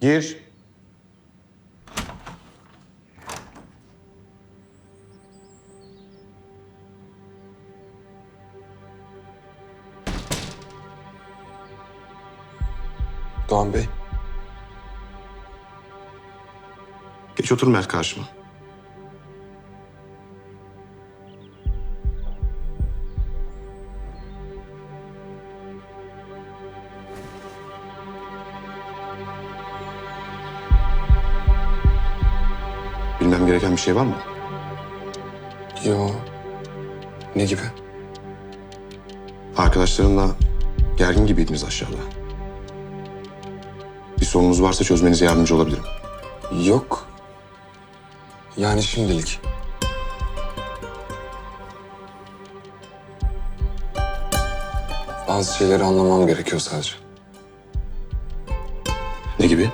Gir. Doğan Bey. Geç otur Mert karşıma. Bilmem gereken bir şey var mı? Yo. Ne gibi? Arkadaşlarınla gergin gibiydiniz aşağıda. Bir sorunuz varsa çözmenize yardımcı olabilirim. Yok. Yani şimdilik. Bazı şeyleri anlamam gerekiyor sadece. Ne gibi?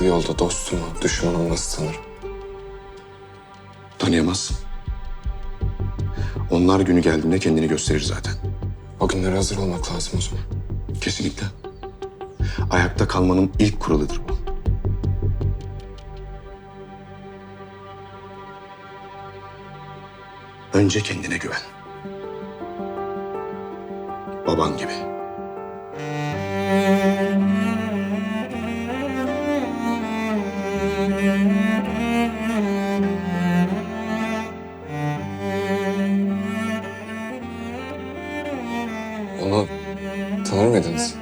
Bu yolda dostumu, düşmanımı nasıl tanırım? Tanıyamazsın. Onlar günü geldiğinde kendini gösterir zaten. O günlere hazır olmak lazım o zaman. Kesinlikle. Ayakta kalmanın ilk kuralıdır bu. Önce kendine güven. Baban gibi. Onu tanır mıydınız?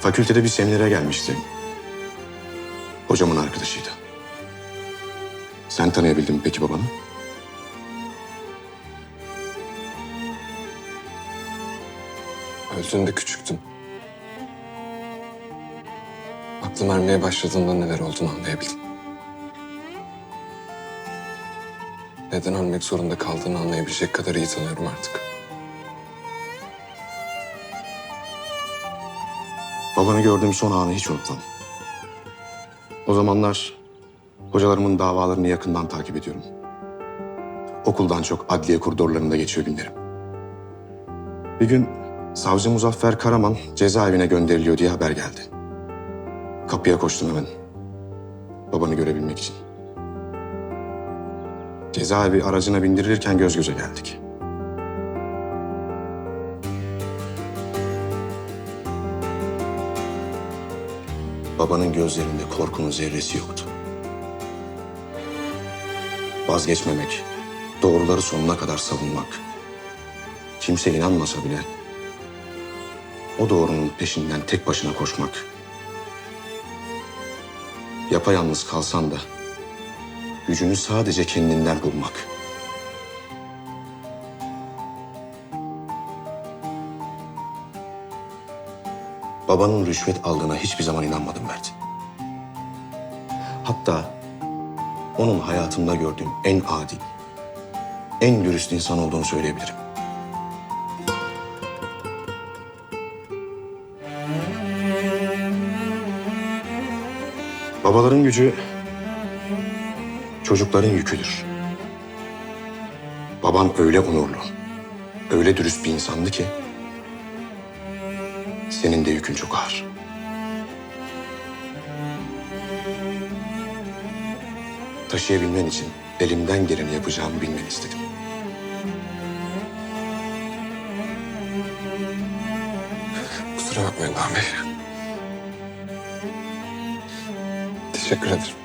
Fakültede bir seminere gelmişti. Hocamın arkadaşıydı. Sen tanıyabildin mi peki babanı? Öldüğünde küçüktüm. Aklım ermeye başladığında neler olduğunu anlayabildim. Neden ölmek zorunda kaldığını anlayabilecek kadar iyi tanıyorum artık. Babanı gördüğüm son anı hiç unutmam. O zamanlar hocalarımın davalarını yakından takip ediyorum. Okuldan çok adliye koridorlarında geçiyor günlerim. Bir gün savcı Muzaffer Karaman cezaevine gönderiliyor diye haber geldi. Kapıya koştum hemen. Babanı görebilmek için. Cezaevi aracına bindirilirken göz göze geldik. Babanın gözlerinde korkunun zerresi yoktu. Vazgeçmemek, doğruları sonuna kadar savunmak. Kimse inanmasa bile o doğrunun peşinden tek başına koşmak. Yapayalnız kalsan da gücünü sadece kendinden bulmak. Babanın rüşvet aldığına hiçbir zaman inanmadım Mert. Hatta onun hayatımda gördüğüm en adil, en dürüst insan olduğunu söyleyebilirim. Babaların gücü çocukların yüküdür. Baban öyle onurlu, öyle dürüst bir insandı ki senin de yükün çok ağır. Taşıyabilmen için elimden geleni yapacağımı bilmeni istedim. Kusura bakmayın Doğan. Teşekkür ederim.